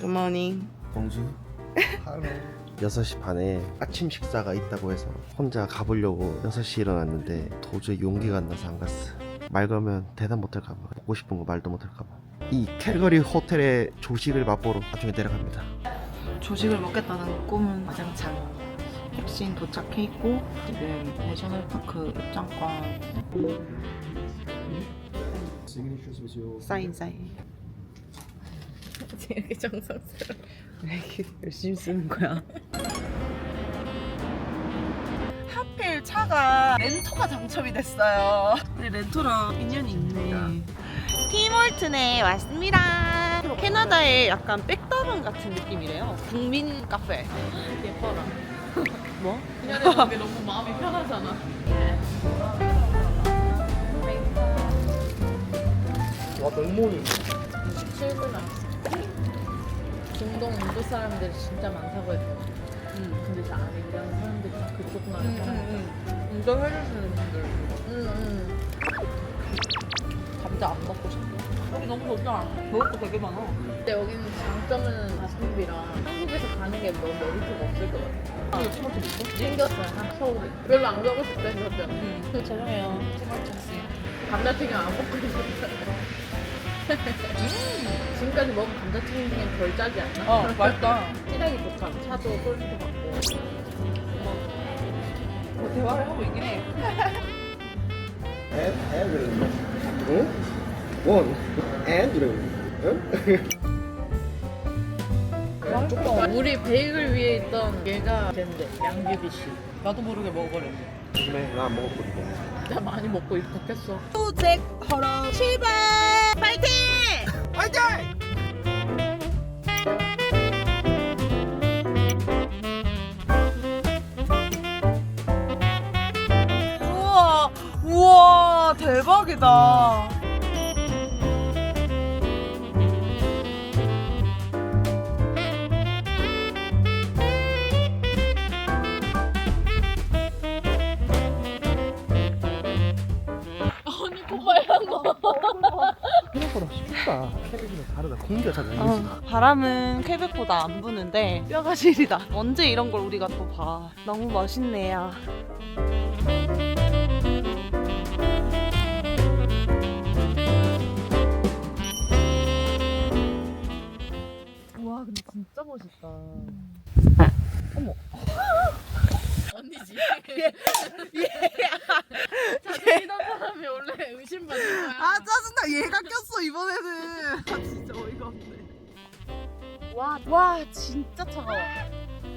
굿모닝. 공주 6시 반에 아침 식사가 있다고 해서 혼자 가보려고 6시 일어났는데 도저히 용기가 안 나서 안 갔어. 말 걸면 대답 못할까봐. 먹고 싶은 거 말도 못할까봐. 이 캘거리 호텔의 조식을 맛보러 나중에 내려갑니다. 조식을 먹겠다는 꿈은 와장창. 택시인 도착해 있고 지금 내셔널파크 입장권. 사인 사인. 되게 정성스러워. 왜 이렇게 열심히 쓰는 거야? 하필 차가 렌토가 당첨이 됐어요. 근데 렌토랑 인연이 있네. 티몰튼에 왔습니다. 캐나다의 약간 백다방 같은 느낌이래요. 국민 카페. 예뻐라. 뭐? 가게 너무 마음이 편하잖아. 와 맹몬이 27분 왔어. 중동 인도 사람들이 진짜 많다고 했어. 응. 근데 저 안에 일하는 사람들이 다 그쪽 나라 응, 사람. 응, 응. 운전해주시는 분들. 응, 응. 감자 안 먹고 싶어. 여기 너무 좋다. 먹을 거 되게 많아. 근데 여기는 장점은 가성비랑 한국에서 가는 게 너무 메리트가 없을 것 같아. 이거 토마토 있어? 생겼어요, 한 서울에. 별로 안 가고 싶다 했었잖아. 응. 그 죄송해요. 토마토 씨. 감자튀김 안 먹고 있었잖 아. 지금까지 먹은 감자튀김 중에 덜 짜지 않나? 어, 맛있다. 시작이 좋다. 차도 솔직히 받고. 뭐 대화를 하고 있긴 해. and and 응? 원 and 응? 조금 우리 베이글 위에 있던 얘가 쟤인데 양귀비 씨. 나도 모르게 먹어버렸네. 요즘에 나안 먹었거든 나 많이 먹고 입덕했어. 소잭 허러 출발! 파이팅! 화이팅! 우와, 우와, 대박이다. 아니 고발한 거. 생각보다 쉽다 캐릭이랑 다르다 공기가 잘 어, 바람은 퀘벡보다 안 부는데 뼈가 시리다. 언제 이런 걸 우리가 또 봐. 너무 멋있네요. 와 근데 진짜 멋있다. 어머. 언니지. 사람이 원래 의심받는 거야. 아 짜증나. 얘가 꼈어 이번에는. 아 진짜 어이가 없네. 와, 와 진짜 차가워.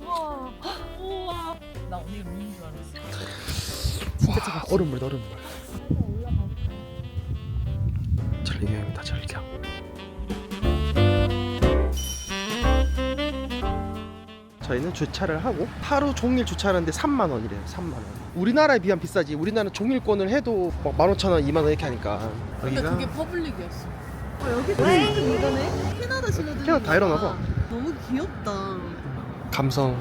우와. 우와. 나 언니가 미인 줄 알았어. 진짜 차가 얼음물 얼음물. 절경입니다 절경 저희는 주차를 하고 하루 종일 주차하는데 3만 원이래요 3만 원. 우리나라에 비하면 비싸지. 우리나라는 종일권을 해도 막 15,000원 2만 원 이렇게 하니까. 근데 여기가 그게 퍼블릭이었어. 여기 네. 이거네. 캐나다 신호등 캐나다 다 이러나 봐. 너무 귀엽다. 감성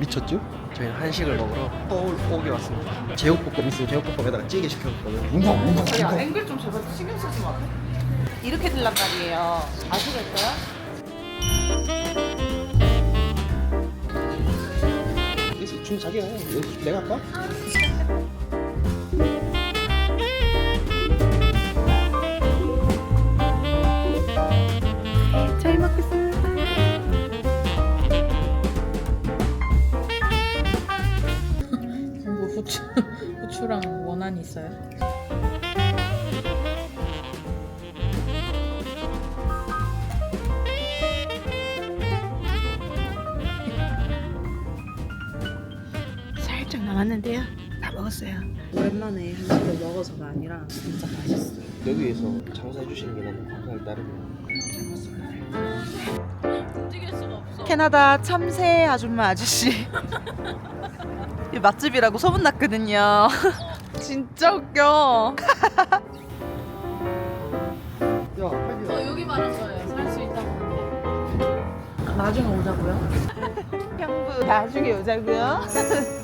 미쳤죠? 저희는 한식을 먹으러 서울 오게 왔습니다. 제육볶음 있으면 제육볶음에다가 찌개 시켜줬거든요. 웅덩 웅덩 앵글 좀 제발 신경 쓰지 마 이렇게 들란 말이에요. 아시겠어요? 자기가 해 여기 내가 할까? 잘 먹겠습니다 전부 후추 후추랑 원한이 있어요. 살짝 남았는데요. 다 먹었어요. 오랜만에 한식을 먹어서가 아니라 진짜 맛있어요. 여기에서 장사해 주시는 게 너무 감사할 움직일 수가 없어. 캐나다 참새 아줌마 아저씨. 이 맛집이라고 소문났거든요. 진짜 웃겨. 야저 여기 말한 거예요. 살 수 있다고. 나중에 오자고요. 형부 나중에 오자고요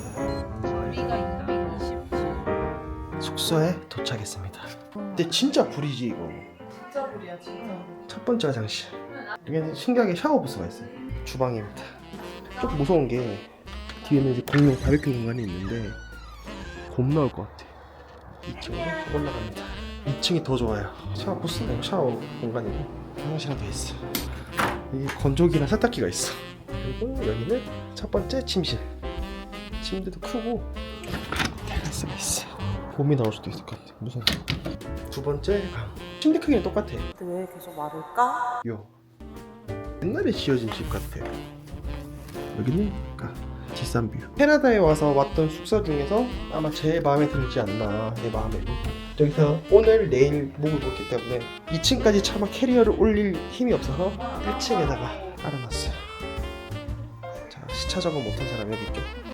숙소에 도착했습니다 근데 진짜 불이지 이거 진짜 불이야 진짜 첫 번째 화장실 여기는 신기하게 샤워 부스가 있어요. 주방입니다. 좀 무서운 게 뒤에는 이제 공용 바베큐 공간이 있는데 곰 나올 것 같아. 2층으로 올라갑니다. 2층이 더 좋아요. 샤워 부스고 샤워 공간이고 화장실은 돼 있어. 여기 건조기나 세탁기가 있어. 그리고 여기는 첫 번째 침실. 침대도 크고 테라스가 있어. 곰이 나올 수도 있을 것 같아. 무서워. 두 번째 방. 침대 크기는 똑같아. 왜 계속 말을까? 요 옛날에 지어진 집 같아요. 여기는 그러니까 뒷산 뷰. 캐나다에 와서 왔던 숙소 중에서 아마 제일 마음에 들지 않나 내 마음에. 여기서 오늘 내일 목을 먹기 때문에 2층까지 차마 캐리어를 올릴 힘이 없어서 1층에다가 깔아놨어요. 자 시차 적응 못한 사람 여기 있죠.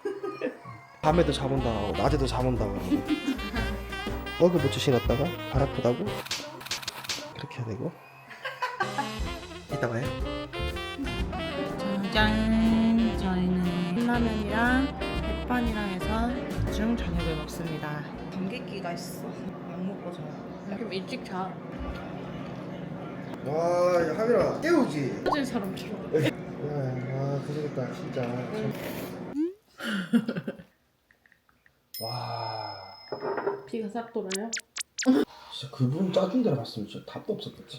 밤에도 잠 온다 고 낮에도 잠 온다고 어그 부츠 신었다가 발 아프다고 그렇게 해야 되고 이따 봐요. 짠 저희는 컵라면이랑 백반이랑 해서 중 저녁을 먹습니다 감기기가 있어 약 먹고 자요 그럼 일찍 자. 와, 야, 하빈아 깨우지. 꺼진 사람처럼. 와, 고생했다 진짜. 와, 피가 싹 돌아요? 진짜 그분 짜준 데를 봤으면 진짜 답도 없었겠지.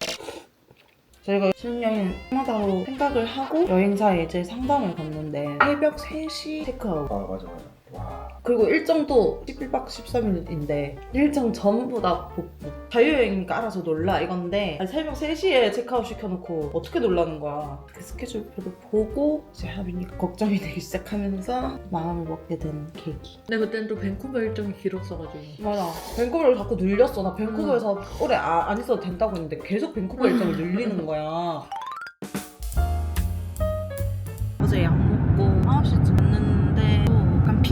저희가 신혼여행 캐나다로 생각을 하고 여행사에 이제 상담을 갔는데 새벽 3시 체크아웃 아 맞아 맞아. 와, 그리고 일정도 11박 13일인데 일정 전부 다 복부 자유여행이니까 알아서 놀라. 이건데 아니, 새벽 3시에 체크아웃 시켜놓고 어떻게 놀라는 거야? 그 스케줄표를 보고 이제 하빈이 걱정이 되기 시작하면서 마음을 먹게 된 계기. 근데 그때는 또 밴쿠버 일정이 길었어가지고. 맞아. 밴쿠버를 자꾸 늘렸어. 나 밴쿠버에서 오래 아, 안 있어도 된다고 했는데 계속 밴쿠버 일정을 늘리는 거야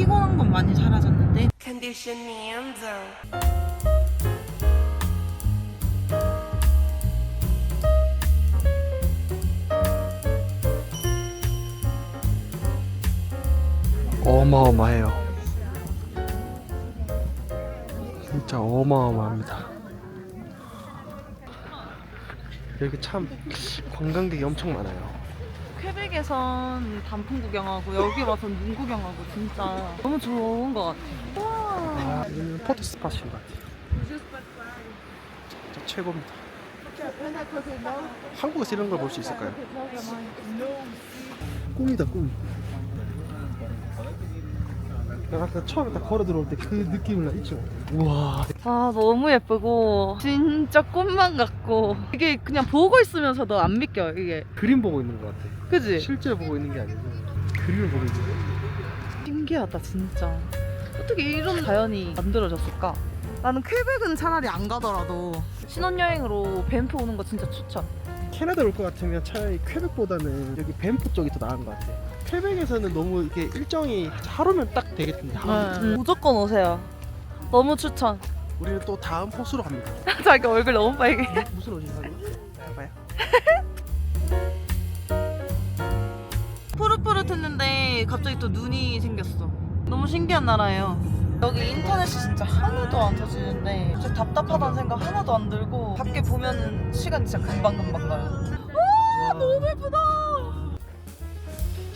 피곤한 건 많이 사라졌는데 어마어마해요. 진짜 어마어마합니다. 여기 참 관광객이 엄청 많아요. 퀘벡에선 단풍 구경하고 여기 와서 눈 구경하고 진짜 너무 좋은 것 같아 아, 여기는 포토 스팟인 것 같아요. 진짜 최고입니다. 한국에서 이런 걸 볼 수 있을까요? 꿈이다 꿈. 아까 처음에 딱 걸어 들어올 때 그 느낌을 나 있죠. 우와. 아 너무 예쁘고 진짜 꽃만 같고 이게 그냥 보고 있으면서도 안 믿겨 이게 그림 보고 있는 것 같아. 그지? 실제 보고 있는 게 아니고 그림을 보고 있는 거. 신기하다 진짜 어떻게 이런 자연이 만들어졌을까? 나는 퀘벡은 차라리 안 가더라도 신혼여행으로 밴프 오는 거 진짜 추천 캐나다 올 것 같으면 차라리 퀘벡보다는 여기 밴프 쪽이 더 나은 것 같아. 퀘벡에서는 너무 이게 일정이 하루면 딱 되겠던데. 하루. 음, 무조건 오세요 너무 추천 우리는 또 다음 호수로 갑니다. 자기 얼굴 너무 빨개 무슨 호수인가요? 봐요. 푸릇푸릇했는데 갑자기 또 눈이 생겼어. 너무 신기한 나라예요. 여기 인터넷이 진짜 하나도 안 터지는데 진짜 답답하다는 생각 하나도 안 들고 밖에 보면 시간 진짜 금방금방 가요. 와 너무 예쁘다.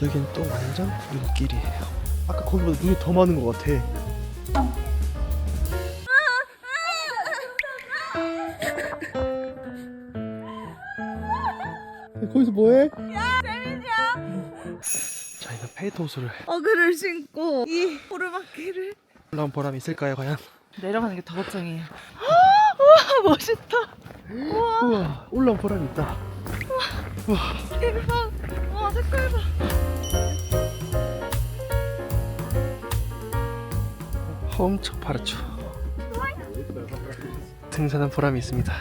여기는 또 완전 눈길이에요. 아까 거기보다 눈이 더 많은 것 같아. 거기서 뭐해? 야 재민이야. 저희는 페이트 호수를 어그를 신고 이 오르막길을 올라온 보람이 있을까요 과연? 내려가는 게 더 걱정이에요. 와 멋있다. 우와 올라온 보람이 있다. 대박. 와 색깔 봐. 엄청 파랗죠. 등산한 보람이 있습니다.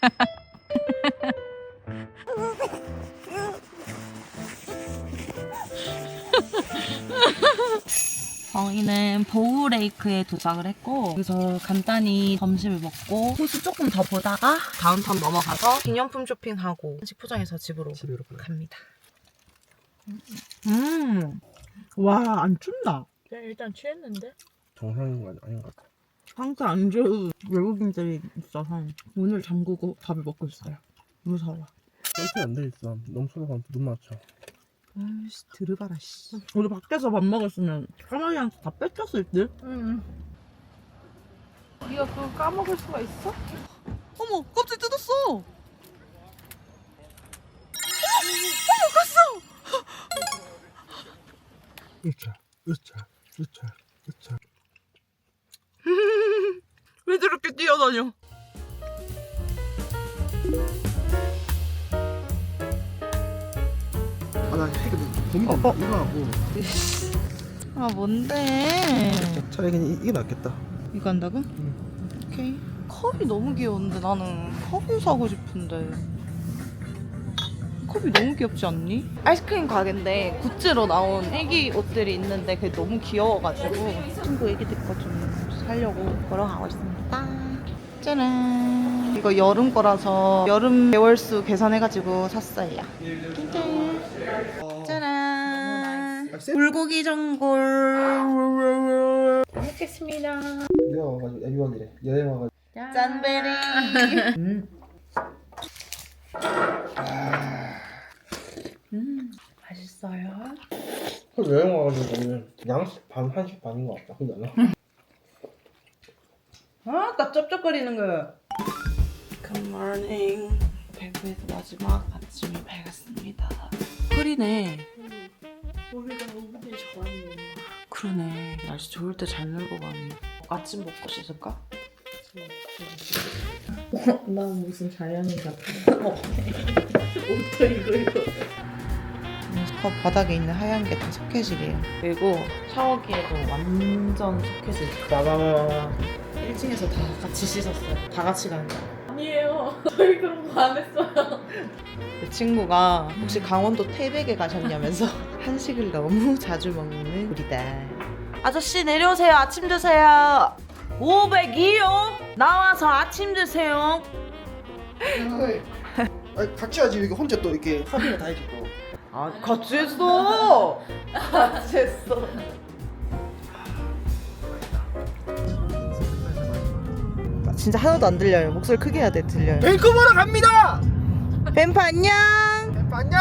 저희는 보우레이크에 도착을 했고 여기서 간단히 점심을 먹고 호수 조금 더 보다가 다운타운 넘어가서 기념품 쇼핑하고 한식 포장해서 집으로 집으로 갑니다. 음, 와 안. 그냥 일단 취했는데? 정상인 거 아닌 것 같아. 항상 안 좋은 외국인들이 있어서 문을 잠그고 밥을 먹고 있어요. 무서워. 셀프 안돼 있어. 너무 쏟아서 눈 맞춰. 아이씨 들어봐라 씨. 우리 밖에서 밥 먹었으면 까마귀한테 다 뺏겼을 듯. 응. 네가 그거 까먹을 수가 있어? 어머 껍질 뜯었어. 으차, 으차, 으차, 으차. 왜 저렇게 뛰어다녀? 아나 이게 고민이 어, 어. 이거 하고 아 뭔데? 차라리 그냥 이- 이게 낫겠다. 이거 한다고? 오케이. 컵이 너무 귀여운데 나는 컵을 사고 싶은데. 컵이 너무 귀엽지 않니? 아이스크림 가게인데 굿즈로 나온 애기 옷들이 있는데 그게 너무 귀여워가지고 친구 애기 들 거좀 사려고 보러 가고 있습니다. 짜란. 이거 여름 거라서 여름 개월수 계산해가지고 샀어요. 짠. 짜란. 불고기 전골. 먹겠습니다. 내가 와가지고 애비왕이래. 여행 와가지고. 짠베리. 음. 음, 맛있어요. 여행 와가지고 오늘 양식 반 한식 반인 것 같다. 그지 않아? 아, 나 쩝쩝거리는 거. Good morning. 배부에서 마지막 아침이 밝았습니다. 흐리네. 우리가 너무 좋아하는 그러네. 날씨 좋을 때 잘 놀고 가네. 아침 먹고 씻을까? 나 무슨 자연인 같아. 옷도 이거 이거. 컵 바닥에 있는 하얀 게다 소켓이래요. 그리고 샤워기에도 완전 소켓이 나가. 1층에서 다 같이 씻었어요. 다 같이 가는 거. 아니에요. 저희 그런 거 안 했어요. 그 친구가 혹시 강원도 태백에 가셨냐면서 한식을 너무 자주 먹는 우리다. 아저씨 내려오세요. 아침 드세요. 502요. 나와서 아침 드세요. 아니, 같이 하지. 이게 혼자 또 이렇게 합의를 다 해줘 또. 아 같이 했어. 같이 했어. 진짜 하나도 안 들려요. 목소리 크게 해야 돼 들려요. 밴쿠버로 갑니다. 뱀프 안녕. 안녕.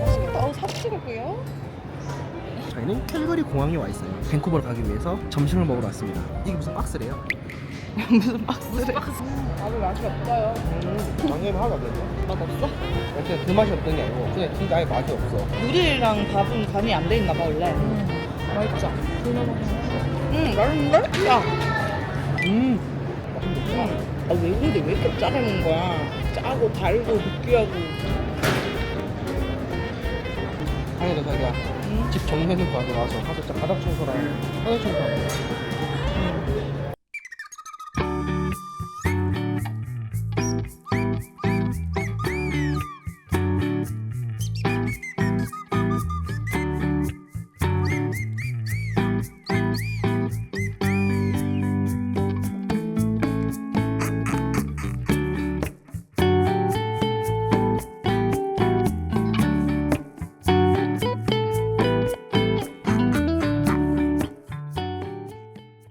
맛있겠다. 어. 저희는 캘거리 공항에 와 있어요. 밴쿠버로 가기 위해서 점심을 먹으러 왔습니다. 이게 무슨 박스래요? 무슨 박스래? 밥이 맛이 없어요. 음, 양념이 하나도 안 됐네. 맛 없어? 그냥 그 맛이 없는 게 아니고 그냥 진짜 아예 맛이 없어. 물이랑 밥은 간이 안 돼 있나 봐 원래. 맛있죠? 응 맛있는데? 야. 음. 맛있네. 아 외국인데 왜 이렇게 짜게 먹는 거야? 짜고 달고 느끼하고. 아니다 자기야. 응? 집 정리해놓고 와서 와서 가서 바닥 청소랑 화장 청소하고